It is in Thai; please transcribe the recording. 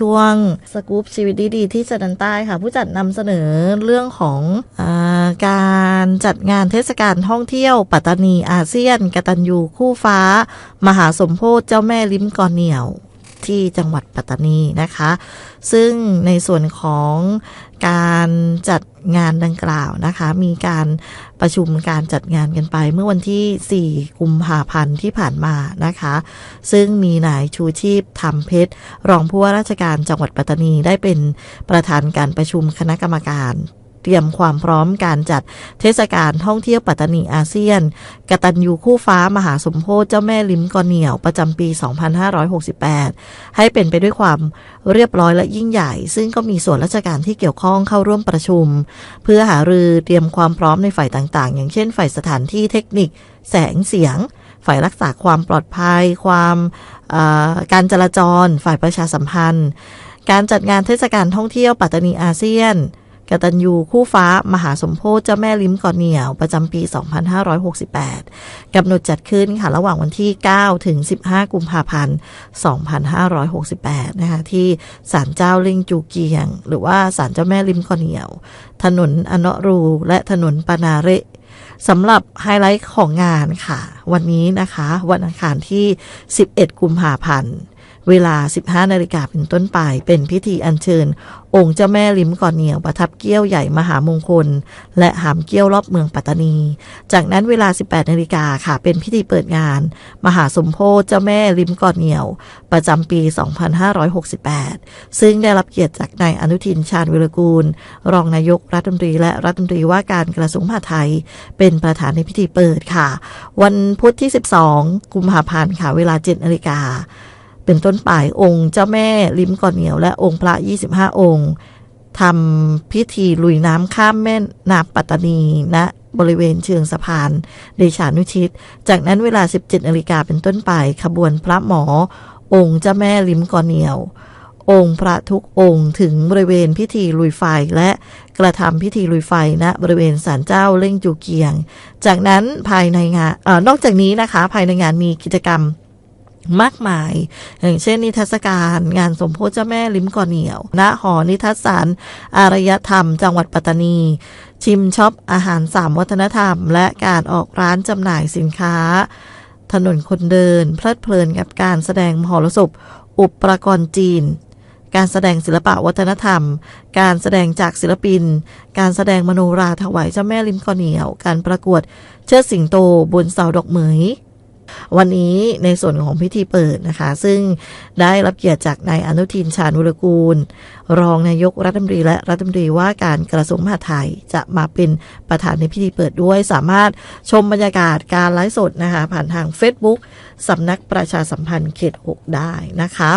ช่วงสกู๊ปชีวิตดีๆที่จันใต้ค่ะ ผู้จัดนำเสนอเรื่องของอการจัดงานเทศกาลท่องเที่ยว ปัตตานีอาเซียน กตัญญูคู่ฟ้า มหาสมโพธิเจ้าแม่ลิ้มกอนเหนียวที่จังหวัดปัตตานีนะคะ ซึ่งในส่วนของการ จัดงานดังกล่าวนะคะ มีการประชุมการจัดงานกันไป เมื่อวันที่ 4 กุมภาพันธ์ที่ผ่านมานะคะ ซึ่งมีนายชูชีพธรรมเพชร รองผู้ว่าราชการจังหวัดปัตตานีได้เป็นประธานการประชุมคณะกรรมการ เตรียมความพร้อมการจัดเทศกาลท่องเที่ยวปัตตานีอาเซียน กตัญญูคู่ฟ้ามหาสมโพธิเจ้าแม่ลิ้มกอเหนียวประจำปี 2568 ให้เป็นไปด้วยความเรียบร้อยและยิ่งใหญ่ ซึ่งก็มีส่วนราชการที่เกี่ยวข้องเข้าร่วมประชุม เพื่อหารือเตรียมความพร้อมในฝ่ายต่างๆ อย่างเช่น ฝ่ายสถานที่เทคนิค แสงเสียง ฝ่ายรักษาความปลอดภัย ความการจราจร ฝ่ายประชาสัมพันธ์ การจัดงานเทศกาลท่องเที่ยวปัตตานีอาเซียน กตัญญูคู่ฟ้ามหาสมโพธิเจ้าแม่ลิ้มก่อนเหนียว ประจำปี 2568กำหนดจัดขึ้นค่ะระหว่างวันที่ 9 ถึง 15 กุมภาพันธ์ 2568 นะคะที่ศาลเจ้าลิงจูเกียง หรือว่าศาลเจ้าแม่ลิ้มก่อนเหนียว ถนนอนรูและถนนปานาเรสำหรับไฮไลท์ของงานค่ะ วันนี้นะคะ วันอังคารที่ 11 กุมภาพันธ์ เวลา 15 นาฬิกาเป็นต้นไป เป็นพิธีอัญเชิญ องค์เจ้าแม่ลิ้มก่อนเหนียวประทับเกี้ยวใหญ่มหามงคล และหามเกี้ยวรอบเมืองปัตตานี จากนั้นเวลา 18 นาฬิกาค่ะ เป็นพิธีเปิดงาน มหาสมโพธิเจ้าแม่ลิ้มก่อนเหนียว ประจำปี 2568 ซึ่งได้รับเกียรติจากนายอนุทินชาญวิรกูล รองนายกรัฐมนตรีและรัฐมนตรีว่าการกระทรวงมหาดไทย เป็นประธานในพิธีเปิดค่ะ วันพุธที่ 12 กุมภาพันธ์ค่ะ เวลา 7 นาฬิกา เป็นต้นไปองค์เจ้าแม่ลิ้มก่อนเหนียวและองค์พระ 25 องค์ทำพิธีลุยน้ำข้ามแม่น้ำปัตตานีณนะบริเวณเชิงสะพานเดชานุชิต จากนั้นเวลา 17นาฬิกาเป็นต้นไปขบวนพระหมอ องค์เจ้าแม่ลิ้มก่อนเหนียว องค์พระทุกองค์ถึงบริเวณพิธีลุยไฟและกระทำพิธีลุยไฟณบริเวณศาลเจ้าเล่งจูเกียง จากนั้นภายในงานออนอกจากนี้นะคะ ภายในงานมีกิจกรรม มากมาย อย่างเช่นนิทรรศการงานสมโพธิเจ้าแม่ลิ้มก่อนเหนียว ณ หอนิทรรศารอารยธรรม จังหวัดปัตตานี ชิมช็อปอาหารสามวัฒนธรรม และการออกร้านจำหน่ายสินค้า ถนนคนเดิน เพลิดเพลินกับการแสดงมหรสพ อุปกรณ์จีน การแสดงศิลปะวัฒนธรรม การแสดงจากศิลปิน การแสดงมโนราถวายเจ้าแม่ลิ้มกอเหนียว การประกวดเชิดสิงโตบนเสาดอกเหมย วันนี้ในส่วนของพิธีเปิดนะคะ ซึ่งได้รับเกียรติจากนายอนุทินชาญวุรกูล รองนายกรัฐมนตรีและรัฐมนตรีว่าการกระทรวงมหาดไทยจะมาเป็นประธานในพิธีเปิดด้วย สามารถชมบรรยากาศการไลฟ์สดนะคะ ผ่านทาง Facebook สำนักประชาสัมพันธ์เขต 6 ได้นะคะ